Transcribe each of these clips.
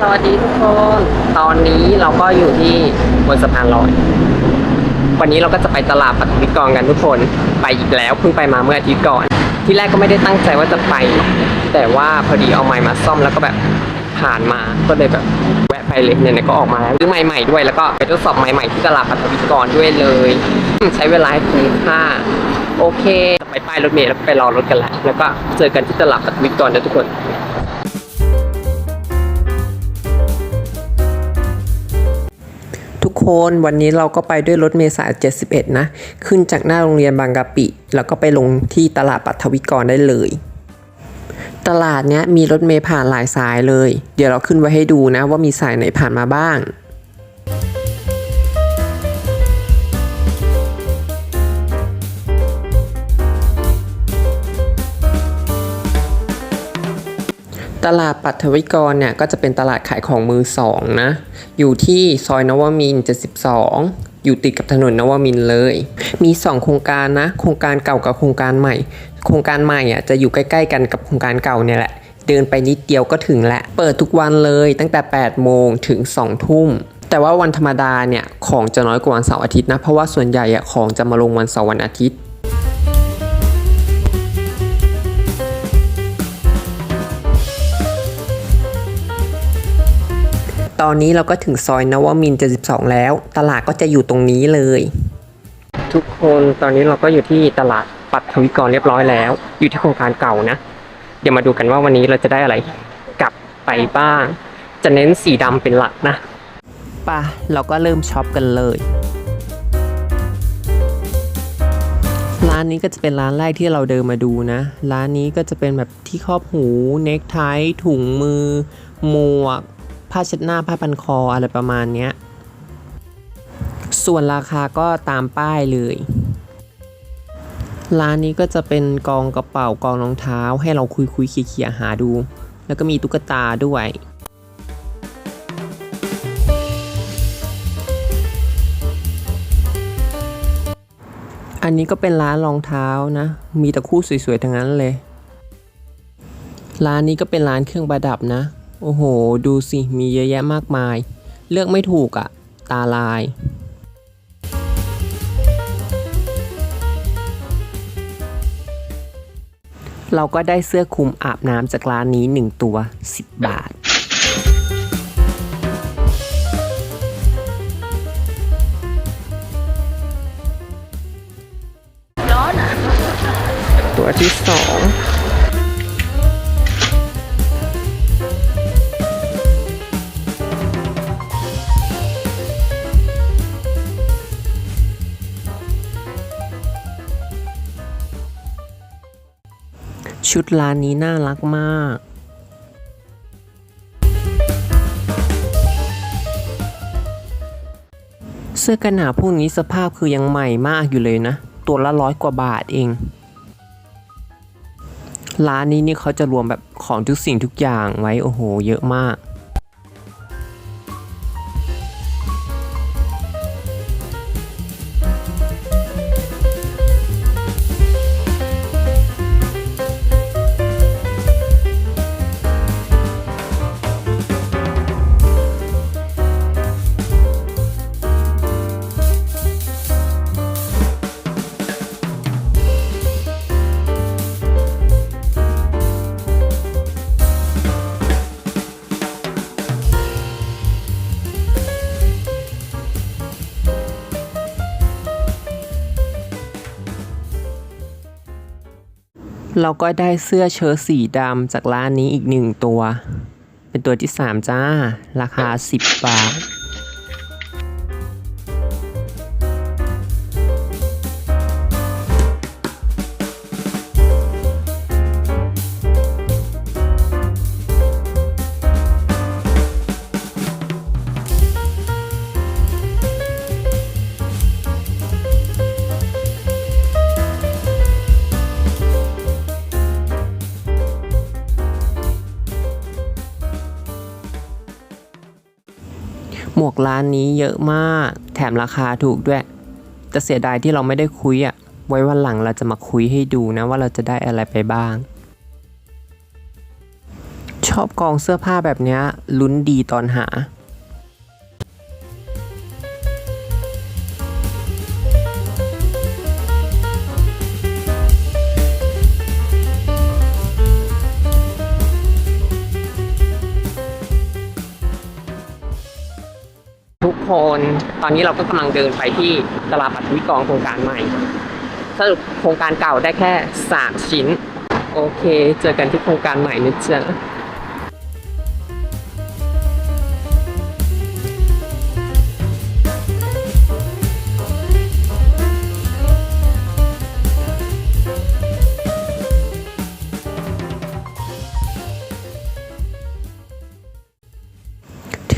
สวัสดีทุกคน ตอนนี้เราก็อยู่ที่บนสะพานลอย วันนี้เราก็จะไปตลาดปัทวิกรกันทุกคน ไปอีกแล้วเพิ่งไปมาเมื่ออาทิตย์ก่อน ที่แรกก็ไม่ได้ตั้งใจว่าจะไป แต่ว่าพอดีเอาไม้มาซ่อมแล้วก็แบบผ่านมา ก็เลยแบบแวะไปเลยเนี่ยก็ออกมาแล้วซื้อไม้ใหม่ด้วย แล้วก็ไปทดสอบไม้ใหม่ที่ตลาดปัทวิกรด้วยเลย ใช้เวลาคุ้มค่า โอเค ไปป้ายรถเมล์แล้วไปรอรถกันแหละแล้วก็เจอกันที่ตลาดปัทวิกรนะทุกคน คนวันนี้เราก็ไปด้วยรถเมล์สาย71 นะ ขึ้นจากหน้าโรงเรียนบางกะปิ แล้วก็ไปลงที่ตลาดปัทวิกรได้เลย ตลาดเนี้ยมีรถเมย์ผ่านหลายสายเลย เดี๋ยวเราขึ้นไว้ให้ดูนะว่ามีสายไหนผ่านมาบ้าง ตลาดปัทวิกรเนี่ยก็จะเป็นตลาดขายของมือสองนะ อยู่ที่ซอยนวมินทร์72 อยู่ติดกับถนนนวมินท์เลย มี 2 โครงการนะ โครงการเก่ากับโครงการใหม่ โครงการใหม่อะจะอยู่ใกล้ๆกันกับโครงการเก่าเนี่ยแหละ เดินไปนิดเดียวก็ถึงแหละ เปิดทุกวันเลยตั้งแต่ 8 โมงถึง 2 ทุ่ม แต่ว่าวันธรรมดาเนี่ยของจะน้อยกว่าวันเสาร์อาทิตย์นะ เพราะว่าส่วนใหญ่อะของจะมาลงวันเสาร์วันอาทิตย์ ตอนนี้เราก็ถึงซอยนวมินทร์72 แล้ว ตลาดก็จะอยู่ตรงนี้เลย ทุกคนตอนนี้เราก็อยู่ที่ตลาดปัทวิกรเรียบร้อยแล้ว อยู่ที่โครงการเก่านะ เดี๋ยวมาดูกันว่าวันนี้เราจะได้อะไรกลับไปบ้าง จะเน้นสีดำเป็นหลักนะป่ะเราก็เริ่มช็อปกันเลยร้านนี้ก็จะเป็นร้านแรกที่เราเดินมาดูนะ ร้านนี้ก็จะเป็นแบบที่ครอบหู เน็กไทถุงมือ หมวก ผ้าเช็ดหน้าผ้าพันคออะไรประมาณเนี้ย ส่วนราคาก็ตามป้ายเลย ร้านนี้ก็จะเป็นกองกระเป๋ากองรองเท้าให้เราคุยคุยเขี่ยๆหาดู แล้วก็มีตุ๊กตาด้วยอันนี้ก็เป็นร้านรองเท้านะ มีแต่คู่สวยๆ ทั้งนั้นเลย ร้านนี้ก็เป็นร้านเครื่องประดับนะ โอ้โห ดูสิ มีเยอะแยะมากมาย เลือกไม่ถูกอะ่ะ ตาลาย เราก็ได้เสื้อคลุมอาบน้ำจากร้านนี้ 1 ตัว 10 บาทตัวที่สอง ชุดร้านนี้น่ารักมาก เสื้อกันหนาวพวกนี้สภาพคือยังใหม่มากอยู่เลยนะ ตัวละร้อยกว่าบาทเอง ร้านนี้นี่เขาจะรวมแบบของทุกสิ่งทุกอย่างไว้โอ้โห เยอะมาก เราก็ได้เสื้อเชิ้ตสีดำจากร้านนี้อีกหนึ่งตัว เป็นตัวที่ 3 จ้า ราคา 10 บาท กร้านนี้เยอะมาก แถมราคาถูกด้วย จะเสียดายที่เราไม่ได้คุยอะ่ะไว้วันหลังเราจะมาคุยให้ดูนะว่าเราจะได้อะไรไปบ้าง ชอบกองเสื้อผ้าแบบนี้ลุ้นดีตอนหา คน ตอนนี้เราก็กำลังเดินไปที่ตลาดปัทวิกรโครงการใหม่สรุปโครงการเก่าได้แค่สามชิ้น โอเค เจอกันที่โครงการใหม่นะจ๊ะ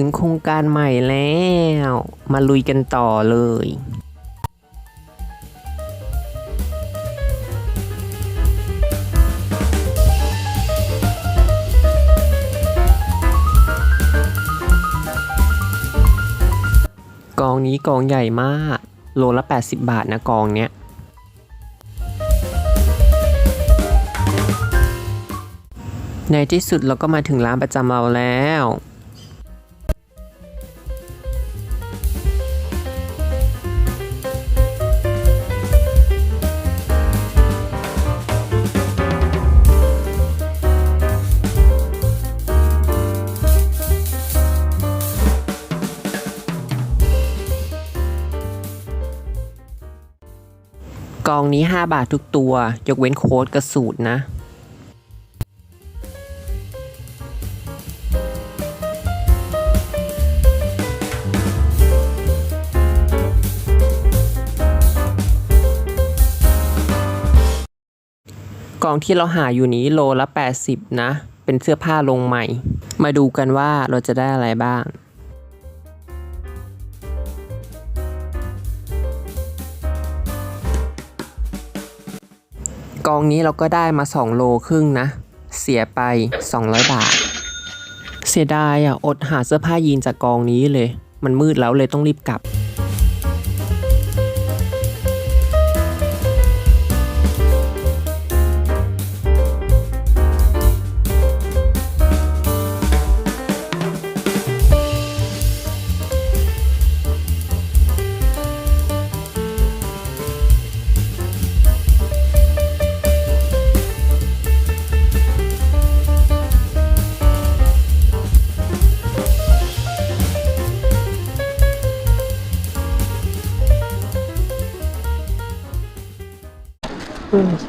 ถึงโครงการใหม่แล้ว มาลุยกันต่อเลยกองนี้กองใหญ่มาก โลละ 80 บาทนะกองเนี้ย ในที่สุดเราก็มาถึงร้านประจำเราแล้ว องนี้ 5 บาททุกตัว ยกเว้นโค้ดกระสูตรนะกองที่เราหาอยู่นี้โลละ 80 นะ เป็นเสื้อผ้าลงใหม่ มาดูกันว่าเราจะได้อะไรบ้าง กองนี้เราก็ได้มา 2 โลครึ่งนะ เสียไป 200 บาท เสียดายอะอดหาเสื้อผ้ายีนจากกองนี้เลย มันมืดแล้วเลยต้องรีบกลับ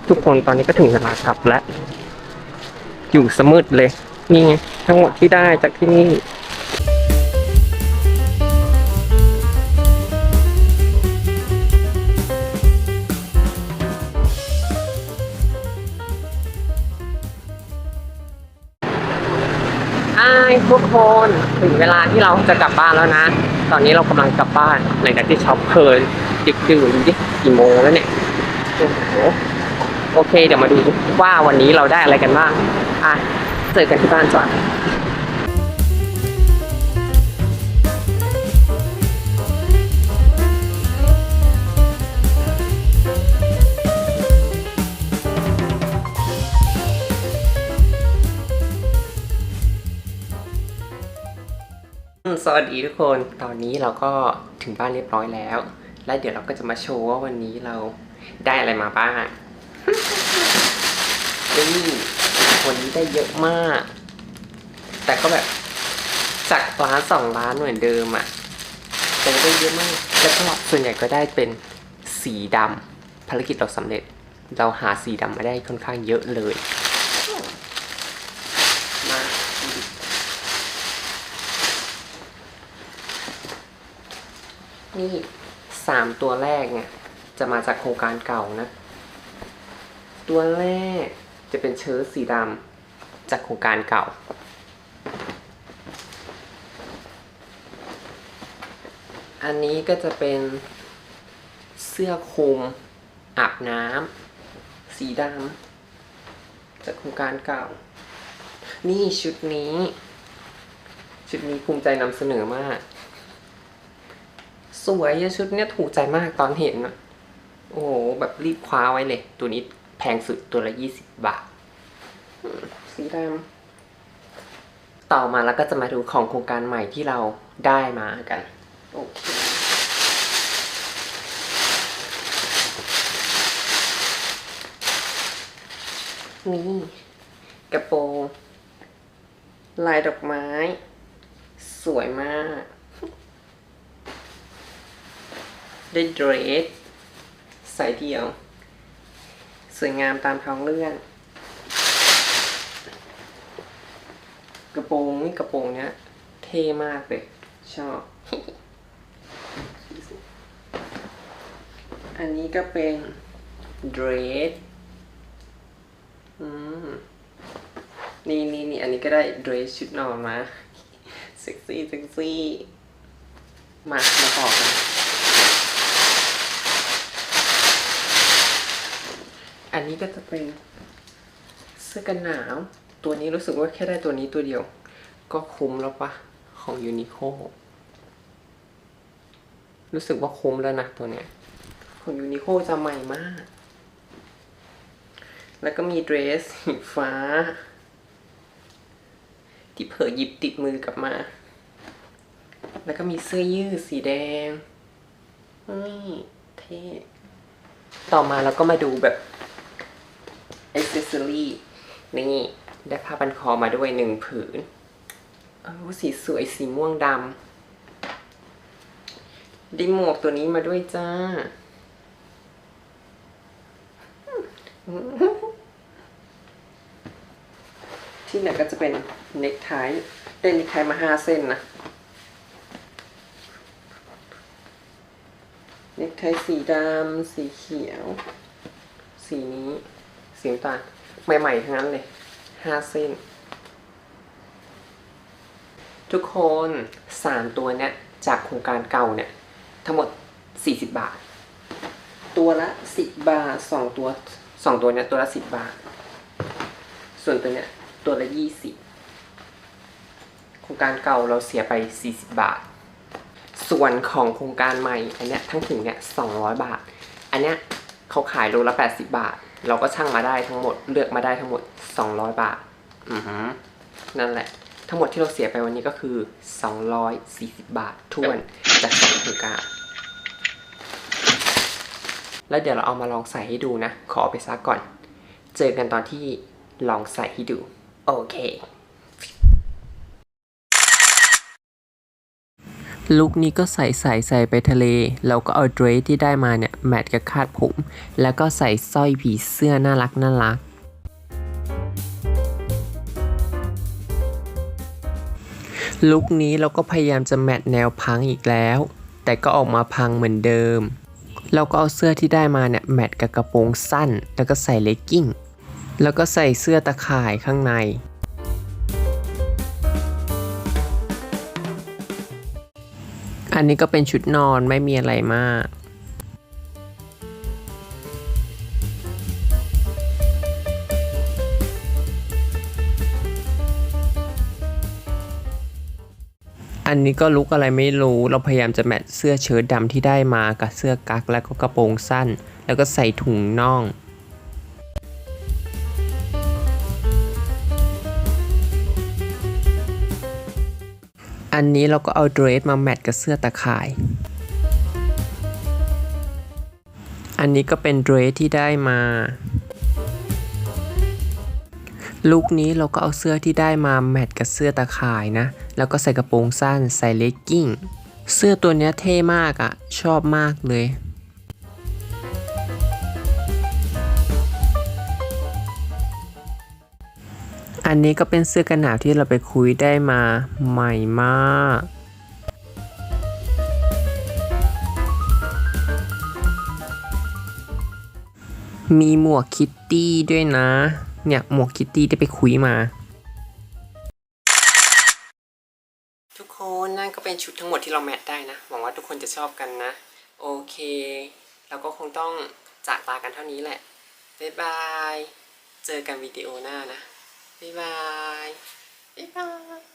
ทุกคนตอนนี้ก็ถึงเวลากลับแล้ว อยู่สมืดเลย นี่ไงทั้งหมดที่ได้จากที่นี่อ้ทุกคนถึงเวลาที่เราจะกลับบ้านแล้วนะ ตอนนี้เรากำลังกลับบ้านหลังจากที่ช็อปเพลินดึกดื่นดิกี่โมงแล้วเนี่ยโอ้โห โอเค เดี๋ยวมาดูว่าวันนี้เราได้อะไรกันบ้าง อะ เจอกันที่บ้านจ้ะสวัสดีทุกคน ตอนนี้เราก็ถึงบ้านเรียบร้อยแล้ว และเดี๋ยวเราก็จะมาโชว์ว่าวันนี้เราได้อะไรมาบ้าง นี่วันนี้ได้เยอะมาก แต่ก็แบบจากร้านสองร้านเหมือนเดิมอะ่ะแต่ได้เยอะมาก แล้วก็ส่วนใหญ่ก็ได้เป็นสีดำภารกิจเราสำเร็จ เราหาสีดำมาได้ค่อนข้างเยอะเลย มานี่สามตัวแรกเนี่ยจะมาจากโครงการเก่านะ ตัวแรก จะเป็นเชิ้ตสีดำจากโครงการเก่า อันนี้ก็จะเป็นเสื้อคลุมอาบน้ำสีดำจากโครงการเก่า นี่ชุดนี้ ชุดนี้ภูมิใจนำเสนอมาก สวยชุดเนี้ยถูกใจมากตอนเห็นอะโอ้โหแบบรีบคว้าไว้เลย ตัวนี้ พงสุดตัวละยี่สิบบาทอืมสีดำต่อมาแล้วก็จะมาดูของโครงการใหม่ที่เราได้มากัน โอเค นี่กระโปรงลายดอกไม้ สวยมาก ได้เดรสสายเดียว สวยงามตามท้องเรื่อง กระโปรงนี่กระโปรงเนี้ย เท่มากเลย ชอบ อันนี้ก็เป็นเดรสอืมนี่นี่นี่อันนี้ก็ได้เดรสชุดนอนมา เซ็กซี่เซ็กซี่ มา มาต่อกัน อันนี้ก็จะเป็นเสื้อกันหนาว ตัวนี้รู้สึกว่าแค่ได้ตัวนี้ตัวเดียว ก็คุ้มแล้วปะของยูนิโครู้สึกว่าคุ้มแล้วนะตัวเนี้ย ของยูนิโคจะใหม่มาก แล้วก็มีเดรสสีฟ้า ที่เผลอหยิบติดมือกลับมา แล้วก็มีเสื้อยืดสีแดงนี่เท่ต่อมาเราก็มาดูแบบ อ c เซสซอรี่นี่ ได้ผ้าพันคอมาด้วยหนึ่งผืนสีสวยสีม่วงดำด้หมวกตัวนี้มาด้วยจ้า ที่หนก็จะเป็นเน็กไทได้เน็กไทมาห้าเส้นนะ เน็กไทสีดำ สีเขียว สีนี้ สีน้ำตาลใหม่ๆทั้งนั้นเลยห้าเส้น ทุกคนสามตัวเนี้ยจากโครงการเก่าเนี่ย ทั้งหมด40บาท ตัวละ10บาทสองตัวสองตัวเนี้ยตัวละ10บาท ส่วนตัวเนี้ยตัวละ20โครงการเก่าเราเสียไป40บาท ส่วนของโครงการใหม่อันเนี้ยทั้งถึงเนี้ย200บาท อันเนี้ยเขาขายโลละ80บาท เราก็ช่างมาได้ทั้งหมดเลือกมาได้ทั้งหมด 200 บาท อือฮึนั่นแหละ ทั้งหมดที่เราเสียไปวันนี้ก็คือ 240 บาททวนจากสองโครงการแล้วเดี๋ยวเราเอามาลองใส่ให้ดูนะ ขอเอาไปซักก่อน เจอกันตอนที่ลองใส่ให้ดู โอเค ลุคนี้ก็ใส่ใส่ใส่ไปทะเลเราก็เอาเดรสที่ได้มาเนี่ย แมทกับคาดผม แล้วก็ใส่สร้อยผีเสื้อน่ารักน่ารัก ลุคนี้เราก็พยายามจะแมทแนวพังอีกแล้ว แต่ก็ออกมาพังเหมือนเดิม เราก็เอาเสื้อที่ได้มาเนี่ย แมทกับกระโปรงสั้น แล้วก็ใส่เลกกิ้ง แล้วก็ใส่เสื้อตะข่ายข้างใน อันนี้ก็เป็นชุดนอนไม่มีอะไรมาก อันนี้ก็ลุกอะไรไม่รู้เราพยายามจะแมทเสื้อเชิ้ตดำที่ได้มากับเสื้อกั๊กแล้วก็กระโปรงสั้น แล้วก็ใส่ถุงน่อง อันนี้เราก็เอาเดรสมาแมทกับเสื้อตะข่าย อันนี้ก็เป็นเดรสที่ได้มา ลุคนี้เราก็เอาเสื้อที่ได้มาแมทกับเสื้อตะข่ายนะ แล้วก็ใส่กระโปรงสั้นใส่เลกกิ้ง เสื้อตัวนี้เท่มากอะ่ะ ชอบมากเลย อันนี้ก็เป็นเสื้อกันหนาวที่เราไปคุยได้มาใหม่มากมีหมวกคิตตี้ด้วยนะ เนี่ยหมวกคิตตี้ได้ไปคุยมา ทุกคนนั่นก็เป็นชุดทั้งหมดที่เราแมทได้นะ หวังว่าทุกคนจะชอบกันนะ โอเคเราก็คงต้องจากลากันเท่านี้แหละ บ๊ายบาย เจอกันวิดีโอหน้านะ บ๊ายบายบ๊ายบาย